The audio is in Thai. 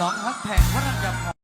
น้องฮักแพงวรัญญาพร